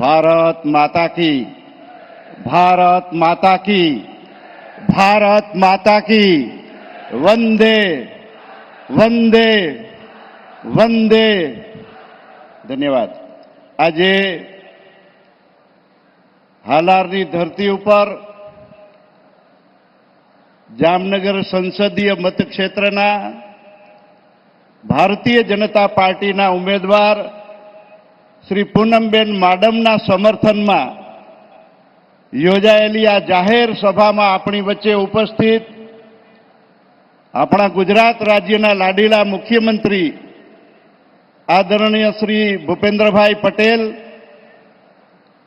ભારત માતા કી. ભારત માતા કી. ભારત માતા કી. વંદે. વંદે. વંદે. ધન્યવાદ. આજે હાલારની ધરતી ઉપર જામનગર સંસદીય મતક્ષેત્રના ભારતીય જનતા પાર્ટીના ઉમેદવાર શ્રી પૂનમબેન માડમના સમર્થનમાં યોજાયેલી આ જાહેર સભામાં આપણી વચ્ચે ઉપસ્થિત આપણા ગુજરાત રાજ્યના લાડીલા મુખ્યમંત્રી આદરણીય શ્રી ભૂપેન્દ્રભાઈ પટેલ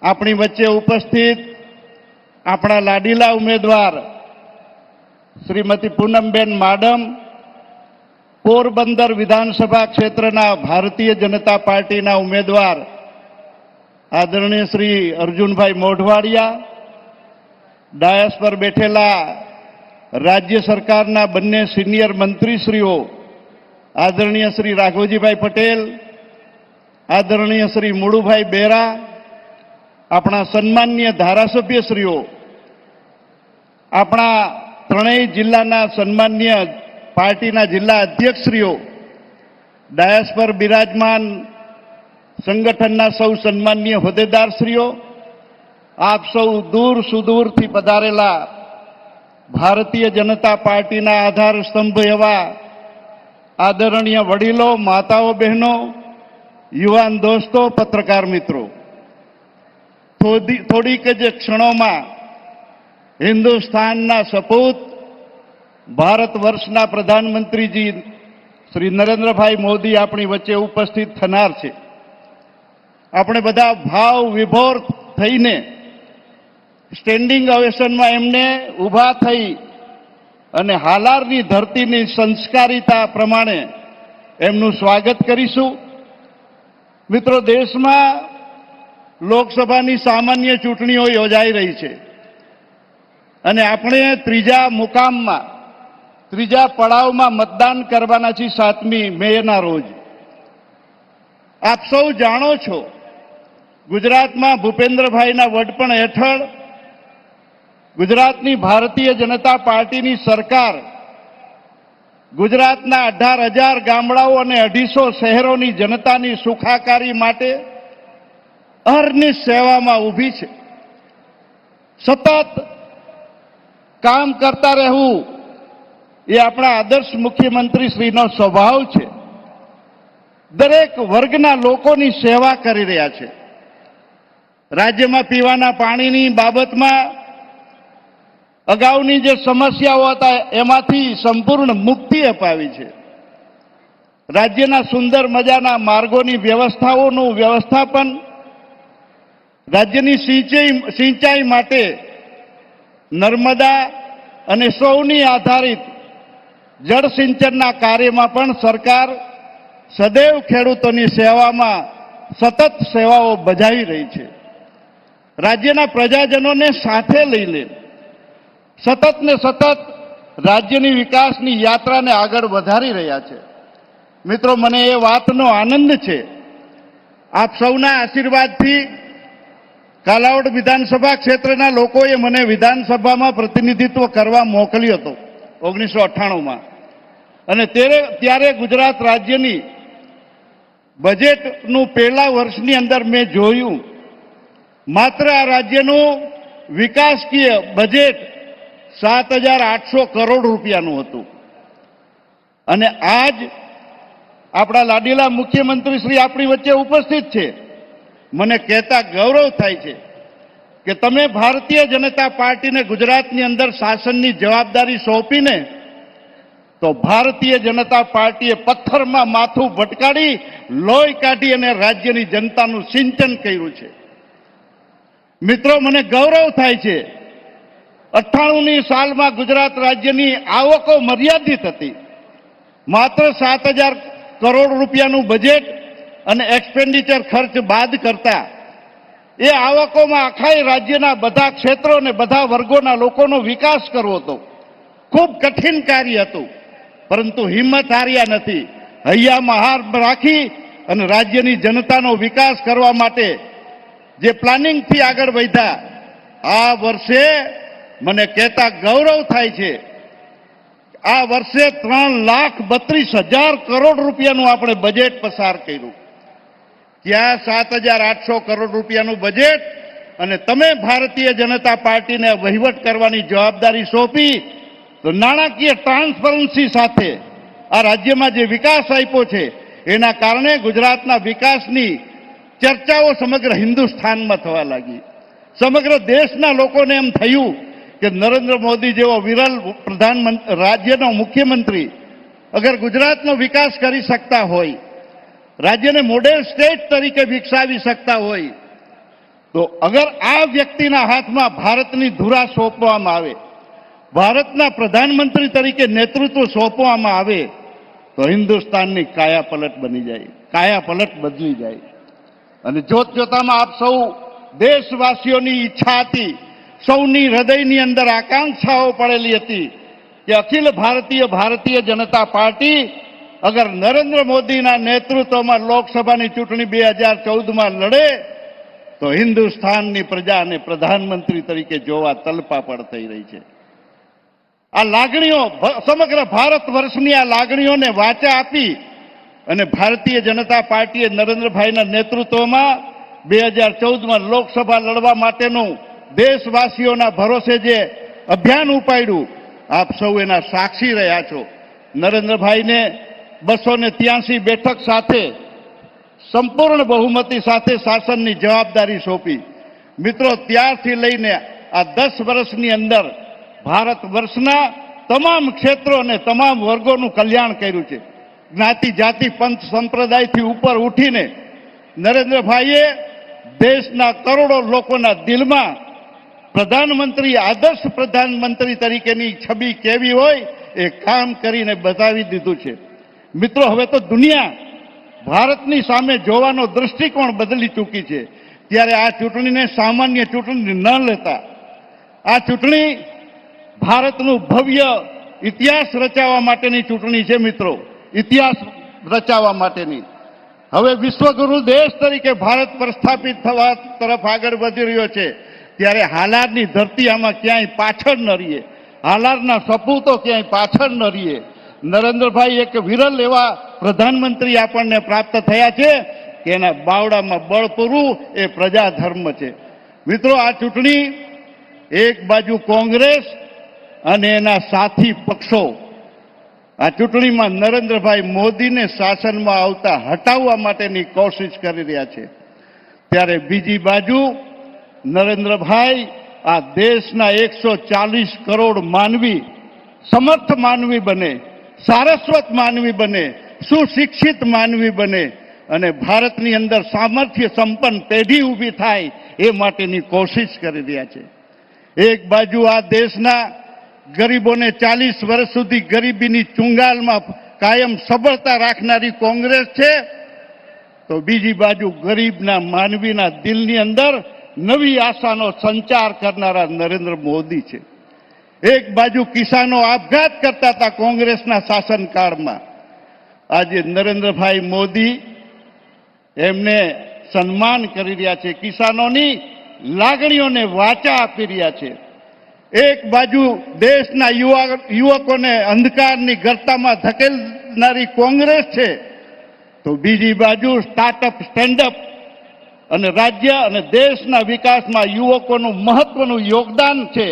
આપણી વચ્ચે ઉપસ્થિત આપણા લાડીલા ઉમેદવાર શ્રીમતી પૂનમબેન માડમ પોરબંદર વિધાનસભા ક્ષેત્રના ભારતીય જનતા પાર્ટીના ઉમેદવાર આદરણીય શ્રી અર્જુનભાઈ મોઢવાડિયા ડાયસ પર બેઠેલા રાજ્ય સરકારના બંને સિનિયર મંત્રીશ્રીઓ, આદરણીય શ્રી રાઘવજીભાઈ પટેલ, આદરણીય શ્રી મુળુભાઈ બેરા, આપણા સન્માનીય ધારાસભ્યશ્રીઓ, આપણા ત્રણેય જિલ્લાના સન્માનીય પાર્ટીના જિલ્લા અધ્યક્ષશ્રીઓ ડાયસ પર બિરાજમાન સંગઠનના સૌ સન્માનીય હોદ્દેદારશ્રીઓ, આપ સૌ દૂર સુદૂરથી પધારેલા ભારતીય જનતા પાર્ટીના આધાર સ્તંભ એવા આદરણીય વડીલો, માતાઓ, બહેનો, યુવાન દોસ્તો, પત્રકાર મિત્રો. થોડી થોડીક જ ક્ષણોમાં હિન્દુસ્તાનના સપૂત ભારત વર્ષના પ્રધાનમંત્રીજી શ્રી નરેન્દ્રભાઈ મોદી આપણી વચ્ચે ઉપસ્થિત થનાર છે. આપણે બધા ભાવ વિભોર થઈને સ્ટેન્ડિંગ અવેશનમાં એમને ઊભા થઈ અને હાલારની ધરતીની સંસ્કારિતા પ્રમાણે એમનું સ્વાગત કરીશું. મિત્રો, દેશમાં લોકસભાની સામાન્ય ચૂંટણીઓ યોજાઈ રહી છે. અને આપણે ત્રીજા મુકામમાં ત્રીજા પડાવમાં મતદાન કરવાના છે સાતમી મેના રોજ. આપ સૌ જાણો છો, ગુજરાતમાં ભૂપેન્દ્રભાઈના વડપણ હેઠળ ગુજરાતની ભારતીય જનતા પાર્ટીની સરકાર ગુજરાતના અઢાર હજાર ગામડાઓ અને અઢીસો શહેરોની જનતાની સુખાકારી માટે અહર્નિશ સેવામાં ઊભી છે. સતત કામ કરતા રહેવું એ આપણા આદર્શ મુખ્યમંત્રી શ્રીનો સ્વભાવ છે. દરેક વર્ગના લોકોની સેવા કરી રહ્યા છે. રાજ્યમાં પીવાના પાણીની બાબતમાં અગાઉની જે સમસ્યાઓ હતા એમાંથી સંપૂર્ણ મુક્તિ અપાવી છે. રાજ્યના સુંદર મજાના માર્ગોની વ્યવસ્થાઓનું વ્યવસ્થાપન, રાજ્યની સિંચાઈ સિંચાઈ માટે નર્મદા અને સૌની આધારિત જળ સિંચનના કાર્યમાં પણ સરકાર સદૈવ ખેડૂતોની સેવામાં સતત સેવાઓ બજાવી રહી છે. રાજ્યના પ્રજાજનોને સાથે લઈને સતત ને સતત રાજ્યની વિકાસની યાત્રાને આગળ વધારી રહ્યા છે. મિત્રો, મને એ વાતનો આનંદ છે. આપ સૌના આશીર્વાદથી કાલાવડ વિધાનસભા ક્ષેત્રના લોકોએ મને વિધાનસભામાં પ્રતિનિધિત્વ કરવા મોકલ્યો હતો ઓગણીસો અઠ્ઠાણુંમાં. અને ત્યારે ગુજરાત રાજ્યની બજેટનું પહેલા વર્ષની અંદર મેં જોયું. માત્ર આ રાજ્યનું વિકાસકીય બજેટ સાત હજાર આઠસો કરોડ રૂપિયાનું હતું. અને આજ આપણા લાડીલા મુખ્યમંત્રી શ્રી આપણી વચ્ચે ઉપસ્થિત છે. મને કહેતા ગૌરવ થાય છે કે તમે ભારતીય જનતા પાર્ટીને ગુજરાતની અંદર શાસનની જવાબદારી સોંપીને તો ભારતીય જનતા પાર્ટીએ પથ્થરમાં માથું ભટકાડી લોહી કાઢી અને રાજ્યની જનતાનું સિંચન કર્યું છે. મિત્રો, મને ગૌરવ થાય છે, અઠ્ઠાણુંની સાલમાં ગુજરાત રાજ્યની આવકો મર્યાદિત હતી. માત્ર સાત હજાર કરોડ રૂપિયાનું બજેટ અને એક્સપેન્ડિચર ખર્ચ બાદ કરતા એ આવકોમાં આખા રાજ્યના બધા ક્ષેત્રો અને બધા વર્ગોના લોકોનો વિકાસ કરવો હતો. ખૂબ કઠિન કાર્ય હતું. પરંતુ હિંમત હાર્યા નથી. હૈયામાં હાર રાખી અને રાજ્યની જનતાનો વિકાસ કરવા માટે જે પ્લાનિંગથી આગળ વધ્યા, આ વર્ષે મને કહેતા ગૌરવ થાય છે આ વર્ષે ત્રણ લાખ બત્રીસ હજાર કરોડ રૂપિયાનું આપણે બજેટ પસાર કર્યું. ત્યાં સાત હજાર આઠસો કરોડ રૂપિયાનું બજેટ અને તમે ભારતીય જનતા પાર્ટીને વહીવટ કરવાની જવાબદારી સોંપી તો નાણાકીય ટ્રાન્સપરન્સી સાથે આ રાજ્યમાં જે વિકાસ આપ્યો છે, એના કારણે ગુજરાતના વિકાસની ચર્ચાઓ સમગ્ર હિન્દુસ્તાનમાં થવા લાગી. સમગ્ર દેશના લોકોને એમ થયું કે નરેન્દ્ર મોદી જેવો વિરલ પ્રધાનમંત્રી રાજ્યનો મુખ્યમંત્રી અગર ગુજરાતનો વિકાસ કરી શકતા હોય, રાજ્યને મોડેલ સ્ટેટ તરીકે વિકસાવી શકતા હોય, તો અગર આ વ્યક્તિના હાથમાં ભારતની ધુરા સોંપવામાં આવે ભારતના પ્રધાનમંત્રી તરીકે નેતૃત્વ સોંપવામાં આવે તો હિન્દુસ્તાનની કાયા પલટ બની જાય કાયા પલટ બદલી જાય. અને જોત જોતામાં આપ સૌ દેશવાસીઓની ઈચ્છા હતી, સૌની હૃદયની અંદર આકાંક્ષાઓ પડેલી હતી કે અખિલ ભારતીય ભારતીય જનતા પાર્ટી અગર નરેન્દ્ર મોદીના નેતૃત્વમાં લોકસભાની ચૂંટણી બે હજાર ચૌદમાં લડે, તો હિન્દુસ્તાનની પ્રજાને પ્રધાનમંત્રી તરીકે જોવા તલપાપડ થઈ રહી છે. આ લાગણીઓ સમગ્ર ભારત વર્ષની આ લાગણીઓને વાચા આપી અને ભારતીય જનતા પાર્ટીએ નરેન્દ્રભાઈના નેતૃત્વમાં બે હજાર ચૌદમાં લોકસભા લડવા માટેનું દેશવાસીઓના ભરોસે જે અભિયાન ઉપાડ્યું, આપ સૌ એના સાક્ષી રહ્યા છો. નરેન્દ્રભાઈને બસો ને ત્યાસી બેઠક સાથે સંપૂર્ણ બહુમતી સાથે શાસનની જવાબદારી સોંપી. મિત્રો, ત્યારથી લઈને આ દસ વર્ષની અંદર ભારત વર્ષના તમામ ક્ષેત્રો અને તમામ વર્ગોનું કલ્યાણ કર્યું છે. જ્ઞાતિ, જાતિ પંથ સંપ્રદાયથી ઉપર ઉઠીને નરેન્દ્રભાઈએ દેશના કરોડો લોકોના દિલમાં પ્રધાનમંત્રી, આદર્શ પ્રધાનમંત્રી તરીકેની છબી કેવી હોય એ કામ કરીને બતાવી દીધું છે. મિત્રો, હવે તો દુનિયા ભારતની સામે જોવાનો દૃષ્ટિકોણ બદલી ચૂકી છે. ત્યારે આ ચૂંટણીને સામાન્ય ચૂંટણી ન લેતા, આ ચૂંટણી ભારતનું ભવ્ય ઇતિહાસ રચાવવા માટેની ચૂંટણી છે મિત્રો. ઇતિહાસ રચાવવા માટેની. હવે વિશ્વગુરુ દેશ તરીકે ભારત પ્રસ્થાપિત થવા તરફ આગળ વધી રહ્યો છે. ત્યારે હાલારની ધરતી આમાં ક્યાંય પાછળ ન રહીએ. હાલારના સપૂતો ક્યાંય પાછળ ન રહીએ. નરેન્દ્રભાઈ એક વિરલ એવા પ્રધાનમંત્રી આપણને પ્રાપ્ત થયા છે કે એના બાવડામાં બળ પૂરું એ પ્રજાધર્મ છે. મિત્રો, આ ચૂંટણી એક બાજુ કોંગ્રેસ અને એના સાથી પક્ષો આ ચૂંટણીમાં નરેન્દ્રભાઈ મોદીને શાસનમાં આવતા હટાવવા માટેની કોશિશ કરી રહ્યા છે. ત્યારે બીજી બાજુ નરેન્દ્રભાઈ આ દેશના એકસો ચાલીસ કરોડ માનવી સમર્થ માનવી બને, સારસ્વત માનવી બને, સુશિક્ષિત માનવી બને અને ભારતની અંદર સામર્થ્ય સંપન્ન પેઢી ઊભી થાય એ માટેની કોશિશ કરી રહ્યા છે. એક બાજુ આ દેશના ગરીબોને ચાલીસ વર્ષ સુધી ગરીબીની ચુંગાલમાં કાયમ સફળતા રાખનારી કોંગ્રેસ છે, તો બીજી બાજુ ગરીબના માનવીના દિલની અંદર નવી આશાનો સંચાર કરનારા નરેન્દ્ર મોદી છે. એક બાજુ કિસાનો આપઘાત કરતા હતા કોંગ્રેસના શાસનકાળમાં. આજે નરેન્દ્રભાઈ મોદી એમને સન્માન કરી રહ્યા છે. કિસાનોની લાગણીઓને વાચા આપી રહ્યા છે. એક બાજુ દેશના યુવા યુવકોને અંધકારની ગર્તામાં ધકેલનારી કોંગ્રેસ છે, તો બીજી બાજુ સ્ટાર્ટઅપ સ્ટેન્ડઅપ અને રાજ્ય અને દેશના વિકાસમાં યુવકોનું મહત્વનું યોગદાન છે,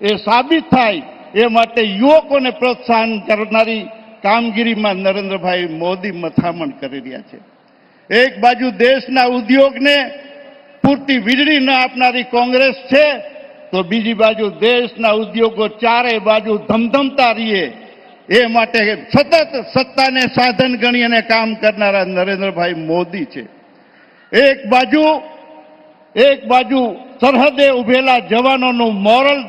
એ સાબિત થાય એ માટે યુવકોને પ્રોત્સાહન કરનારી કામગીરીમાં નરેન્દ્રભાઈ મોદી મથામણ કરી રહ્યા છે. એક બાજુ દેશના ઉદ્યોગને પૂરતી વીજળી ન આપનારી કોંગ્રેસ છે તો બીજી બાજુ દેશના ઉદ્યોગો ચારે બાજુ ધમધમતા રહીએ. એ માટે સતત સત્તાને સાધન ગણી અને કામ કરનારા નરેન્દ્રભાઈ મોદી છે. એક બાજુ એક બાજુ સરહદે ઉભેલા જવાનોનું મોરલ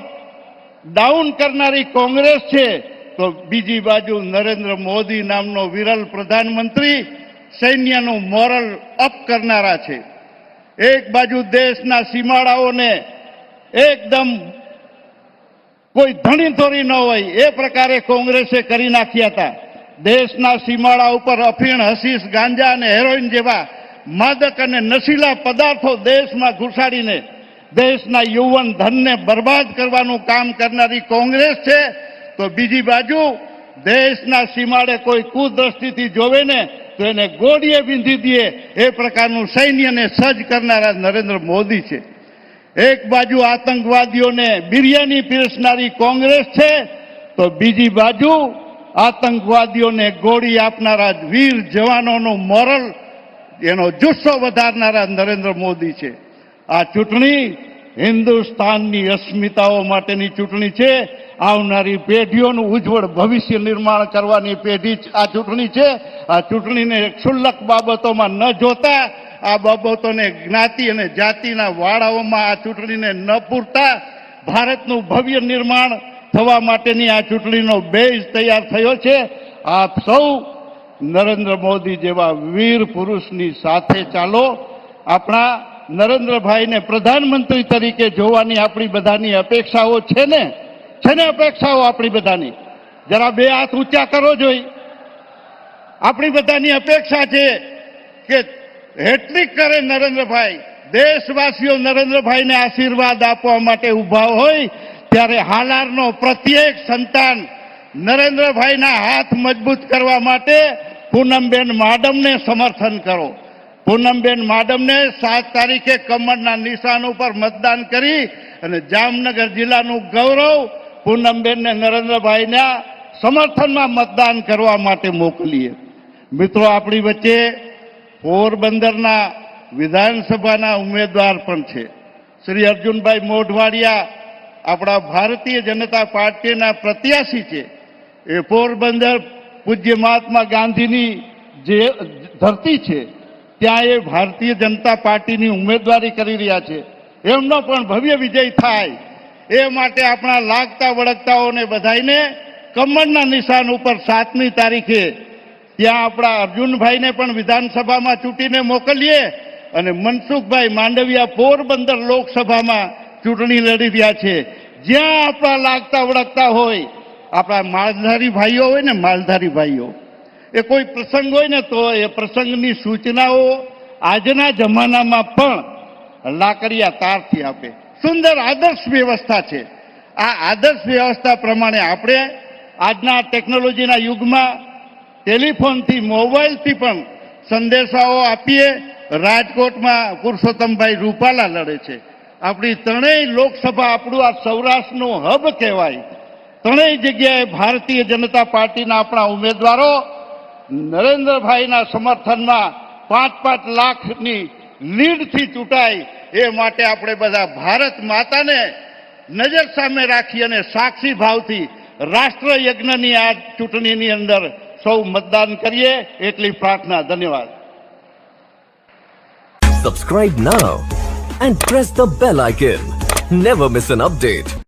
ડાઉન કરનારી કોંગ્રેસ છે, તો બીજી બાજુ નરેન્દ્ર મોદી નામનો વિરલ પ્રધાનમંત્રી સૈન્યનું મોરલ અપ કરનારા છે. એક બાજુ દેશના સીમાડાઓને એકદમ કોઈ ધણી થોરી ન હોય, એ પ્રકારે કોંગ્રેસે કરી નાખ્યા હતા. દેશના સીમાડા ઉપર અફીણ હસીસ, ગાંજા અને હેરોઇન જેવા માદક અને નશીલા પદાર્થો દેશમાં ઘુસાડીને દેશના યુવન ધનને બરબાદ કરવાનું કામ કરનારી કોંગ્રેસ છે, તો બીજી બાજુ દેશના સીમાડે કોઈ કુદ્રષ્ટિથી જોવે ને, તો એને ગોળીએ બીંધી દે. એ પ્રકારનું સૈન્યને સજ્જ કરનારા નરેન્દ્ર મોદી છે. એક બાજુ આતંકવાદીઓને બિરયાની પીરસનારી કોંગ્રેસ છે, તો બીજી બાજુ આતંકવાદીઓને ગોળી આપનારા વીર જવાનોનું મોરલ, એનો જુસ્સો વધારનારા નરેન્દ્ર મોદી છે. આ ચૂંટણી હિન્દુસ્તાનની અસ્મિતાઓ માટેની ચૂંટણી છે, આવનારી પેઢીઓનું ઉજ્જવળ ભવિષ્ય નિર્માણ કરવાની પેઢી આ ચૂંટણી છે. આ ચૂંટણીને ક્ષુલ્લક બાબતોમાં ન જોતા આ બાબતોને જ્ઞાતિ અને જાતિના વાળાઓમાં આ ચૂંટણીને ન પૂરતા ભારતનું ભવ્ય નિર્માણ થવા માટેની આ ચૂંટણીનો બેઝ તૈયાર થયો છે. આપ સૌ નરેન્દ્ર મોદી જેવા વીર પુરુષની સાથે ચાલો. આપણા નરેન્દ્રભાઈને પ્રધાનમંત્રી તરીકે જોવાની આપણી બધાની અપેક્ષાઓ છે ને? છે ને અપેક્ષાઓ આપણી બધાની? જરા બે હાથ ઊંચા કરો જોઈ. આપણી બધાની અપેક્ષા છે કે હેટ્રિક કરે નરેન્દ્રભાઈ. દેશવાસીઓ નરેન્દ્રભાઈને આશીર્વાદ આપવા માટે ઊભા હોય, ત્યારે હાલારનો પ્રત્યેક સંતાન નરેન્દ્રભાઈના હાથ મજબૂત કરવા માટે પૂનમબેન માડમને સમર્થન કરો. પૂનમબેન માડમને સાત તારીખે કમળના નિશાન ઉપર મતદાન કરી અને જામનગર જિલ્લાનું ગૌરવ પૂનમબેનને નરેન્દ્રભાઈના સમર્થનમાં મતદાન કરવા માટે મોકલીએ. મિત્રો, આપણી વચ્ચે પોરબંદરના વિધાનસભાના ઉમેદવાર પણ છે. શ્રી અર્જુનભાઈ મોઢવાડિયા આપણા ભારતીય જનતા પાર્ટીના પ્રત્યાશી છે. એ પોરબંદર પૂજ્ય મહાત્મા ગાંધીની જે ધરતી છે, ત્યાં એ ભારતીય જનતા પાર્ટીની ઉમેદવારી કરી રહ્યા છે. એમનો પણ ભવ્ય વિજય થાય. એ માટે આપણા લાગતા વળગતાઓને બધાઈને કમળના નિશાન ઉપર સાતમી તારીખે ત્યાં આપણા અર્જુનભાઈને પણ વિધાનસભામાં ચૂંટીને મોકલીએ અને મનસુખભાઈ માંડવિયા પોરબંદર લોકસભામાં ચૂંટણી લડી રહ્યા છે. જ્યાં આપણા લાગતા વળગતા હોય, આપણા માલધારી ભાઈઓ હોય ને માલધારી ભાઈઓ, એ કોઈ પ્રસંગ હોય ને તો એ પ્રસંગની સૂચનાઓ આજના જમાનામાં પણ લાકડિયા તારથી આપે. સુંદર આદર્શ વ્યવસ્થા છે. આ આદર્શ વ્યવસ્થા પ્રમાણે આપણે આજના ટેકનોલોજીના યુગમાં ટેલિફોનથી, મોબાઈલથી પણ સંદેશાઓ આપીએ. રાજકોટમાં પુરુષોત્તમભાઈ રૂપાલા લડે છે. આપણી ત્રણેય લોકસભા, આપણું આ સૌરાષ્ટ્રનું હબ કહેવાય. ત્રણેય જગ્યાએ ભારતીય જનતા પાર્ટીના આપણા ઉમેદવારો નરેન્દ્રભાઈના સમર્થનમાં પાંચ પાંચ લાખની લીડથી ચૂંટાય. એ માટે આપણે બધા ભારત માતાને નજર સામે રાખી અને સાક્ષી ભાવથી રાષ્ટ્ર યજ્ઞની આ ચૂંટણીની અંદર સૌ મતદાન કરીએ એટલી પ્રાર્થના ધન્યવાદ Subscribe now and press the bell icon. Never miss an update.